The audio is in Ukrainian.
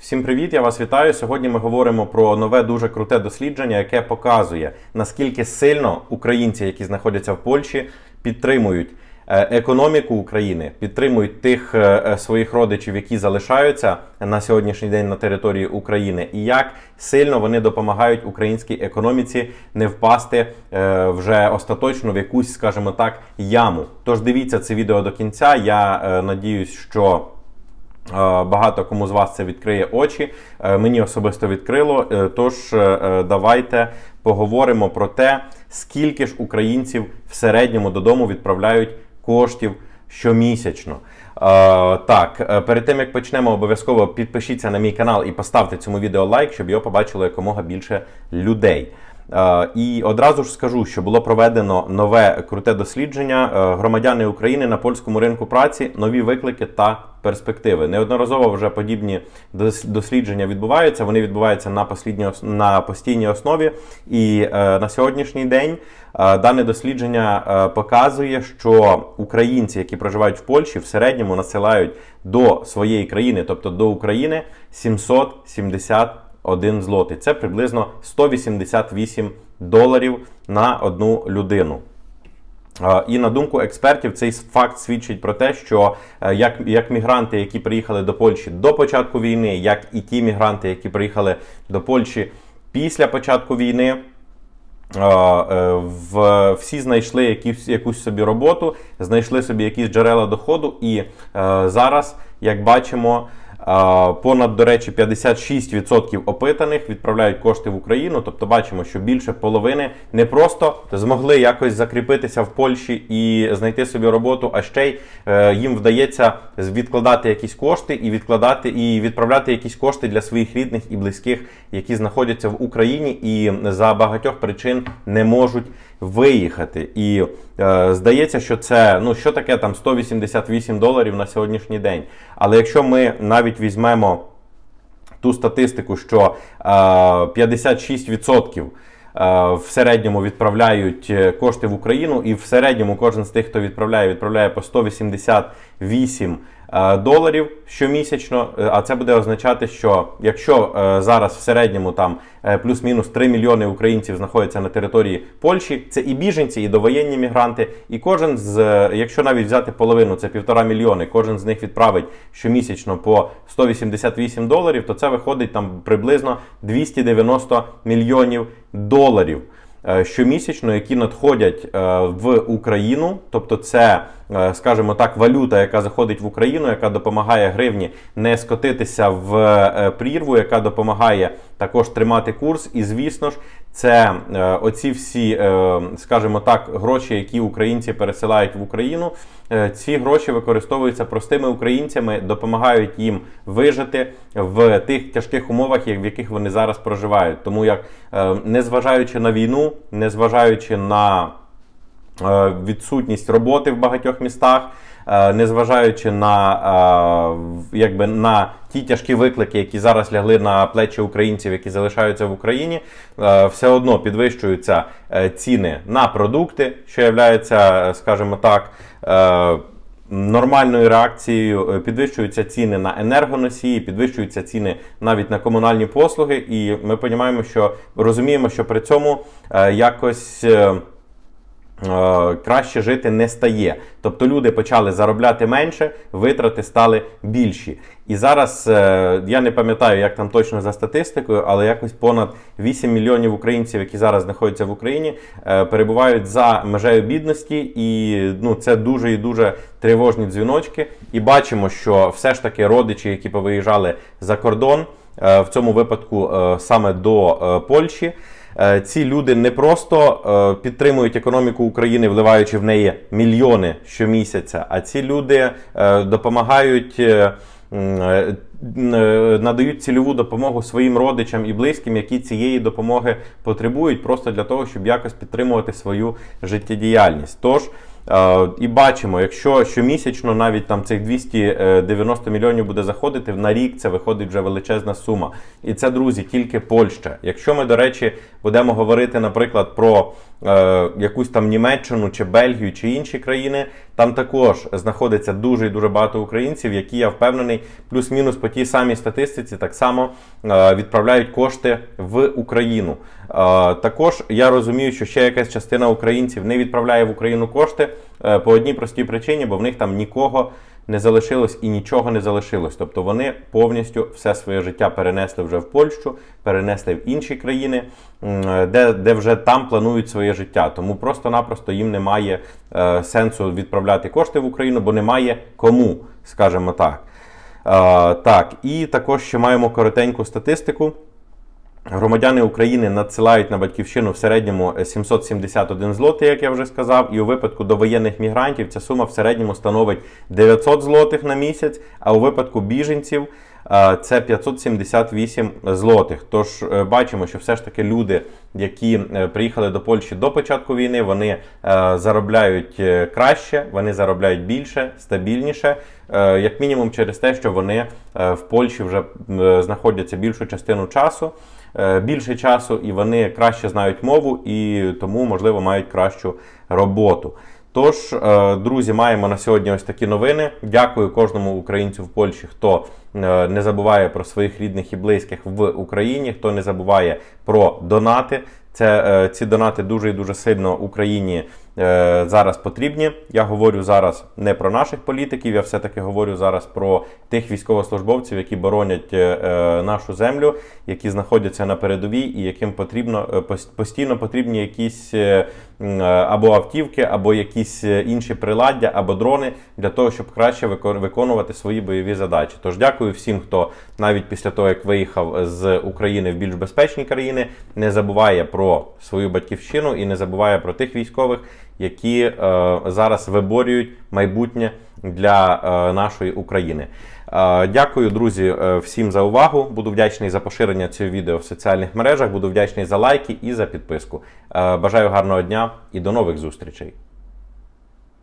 Всім привіт, я вас вітаю. Сьогодні ми говоримо про нове дуже круте дослідження, яке показує наскільки сильно українці, які знаходяться в Польщі, підтримують е, економіку України, підтримують тих е, е, своїх родичів, які залишаються на сьогоднішній день на території України, і як сильно вони допомагають українській економіці не впасти вже остаточно в якусь, скажімо так, яму. Тож дивіться це відео до кінця. Я надіюсь, що. Е, Багато кому з вас це відкриє очі. Е, Мені особисто відкрило. Е, Тож давайте поговоримо про те, скільки ж українців в середньому додому відправляють коштів щомісячно. Так, перед тим як почнемо, обов'язково підпишіться на мій канал і поставте цьому відео лайк, щоб його побачило якомога більше людей. І одразу ж скажу, що було проведено нове круте дослідження громадяни України на польському ринку праці, нові виклики та перспективи. Неодноразово вже подібні дос- дослідження відбуваються. Вони відбуваються на на постійній основі. І е, на сьогоднішній день е, дане дослідження е, показує, що українці, які проживають в Польщі, в середньому насилають до своєї країни, тобто до України, 771 злотий. Це приблизно 188 доларів на одну людину. І на думку експертів, цей факт свідчить про те, що е, як, як мігранти, які приїхали до Польщі до початку війни, як і ті мігранти, які приїхали до Польщі після початку війни, е, е, в, всі знайшли якісь, якусь собі роботу, знайшли собі якісь джерела доходу, і зараз, як бачимо, понад, до речі, 56% опитаних відправляють кошти в Україну. Тобто бачимо, що більше половини не просто змогли якось закріпитися в Польщі і знайти собі роботу, а ще й е, їм вдається відкладати якісь кошти і відкладати і відправляти якісь кошти для своїх рідних і близьких, які знаходяться в Україні і за багатьох причин не можуть виїхати. І е, здається, що це ну що таке там 188 доларів на сьогоднішній день. Але якщо ми навіть візьмемо ту статистику, що е, 56% е, в середньому відправляють е, кошти в Україну, і в середньому кожен з тих, хто відправляє, відправляє по 188 е, доларів щомісячно. Е, А це буде означати, що якщо е, зараз в середньому там е, плюс-мінус 3 мільйони українців знаходяться на території Польщі, це і біженці, і довоєнні мігранти, і кожен з, е, якщо навіть взяти половину, це півтора мільйони, кожен з них відправить щомісячно по 188 доларів, то це виходить там приблизно 290 мільйонів доларів е, щомісячно, які надходять е, в Україну. Тобто, це, е, скажімо так, валюта, яка заходить в Україну, яка допомагає гривні не скотитися в е, прірву, яка допомагає також тримати курс. І звісно ж, це е, оці всі, е, скажімо так, гроші, які українці пересилають в Україну. е, Ці гроші використовуються простими українцями, допомагають їм вижити в тих тяжких умовах, в яких вони зараз проживають. Тому як, незважаючи на війну, незважаючи на відсутність роботи в багатьох містах, е, незважаючи на, е, якби, на ті тяжкі виклики, які зараз лягли на плечі українців, які залишаються в Україні, е, все одно підвищуються е, ціни на продукти, що є, скажімо так. е, Нормальною реакцією е, підвищуються ціни на енергоносії, підвищуються ціни навіть на комунальні послуги, і ми розуміємо, що розуміємо, що при цьому е, якось. Е, краще жити не стає. Тобто люди почали заробляти менше, витрати стали більші. І зараз е, я не пам'ятаю, як там точно за статистикою, але якось понад 8 мільйонів українців, які зараз знаходяться в Україні, е, перебувають за межею бідності, і ну це дуже і дуже тривожні дзвіночки. І бачимо, що все ж таки родичі, які повиїжджали за кордон, в цьому випадку саме до Польщі. Е, Ці люди не просто е, підтримують економіку України, вливаючи в неї мільйони щомісяця, а ці люди е, допомагають. Надають цільову допомогу своїм родичам і близьким, які цієї допомоги потребують, просто для того, щоб якось підтримувати свою життєдіяльність. Тож і бачимо, якщо щомісячно навіть там цих 290 мільйонів буде заходити на рік, це виходить вже величезна сума. І це, друзі, тільки Польща. Якщо ми, до речі, будемо говорити, наприклад, про е, якусь там Німеччину чи Бельгію чи інші країни, Там також знаходиться дуже і дуже багато українців, які я впевнений, плюс-мінус по тій самій статистиці, так само е, відправляють кошти в Україну. Е, Також я розумію, що ще якась частина українців не відправляє в Україну кошти е, по одній простій причині, бо в них там нікого не залишилось і нічого не залишилось. Тобто вони повністю все своє життя перенесли вже в Польщу, перенесли в інші країни, де, де вже там планують своє життя. Тому просто-напросто їм немає е, сенсу відправляти кошти в Україну, бо немає кому, скажімо так. Е, так, і також ще маємо коротеньку статистику. Громадяни України надсилають на батьківщину в середньому 771 злотий, як я вже сказав. І у випадку довоєнних мігрантів ця сума в середньому становить 900 злотих на місяць, а у випадку біженців е, це 578 злотих. Тож е, бачимо, що все ж таки люди, які е, приїхали до Польщі до початку війни, вони е, заробляють е, краще, вони заробляють більше, стабільніше. е, Як мінімум через те, що вони е, в Польщі вже е, знаходяться більшу частину часу е, більше часу, і вони краще знають мову, і тому, можливо, мають кращу роботу. Тож, е, друзі, маємо на сьогодні ось такі новини. Дякую кожному українцю в Польщі, хто е, не забуває про своїх рідних і близьких в Україні, хто не забуває про донати. Це е, ці донати дуже і дуже сильно Україні е, зараз потрібні. Я говорю зараз не про наших політиків, я все-таки говорю зараз про тих військовослужбовців, які боронять е, е, нашу землю, які знаходяться на передовій, і яким потрібно е, постійно потрібні якісь е, е, або автівки, або якісь е, інші приладдя, або дрони для того, щоб краще виконувати свої бойові задачі. Тож дякую всім, хто навіть після того, як виїхав з України в більш безпечні країни, не забуває про свою батьківщину і не забуває про тих військових, які е, зараз виборюють майбутнє для е, нашої України. Е, Дякую, друзі, е, всім за увагу. Буду вдячний за поширення цього відео в соціальних мережах. Буду вдячний за лайки і за підписку. Е, Бажаю гарного дня і до нових зустрічей.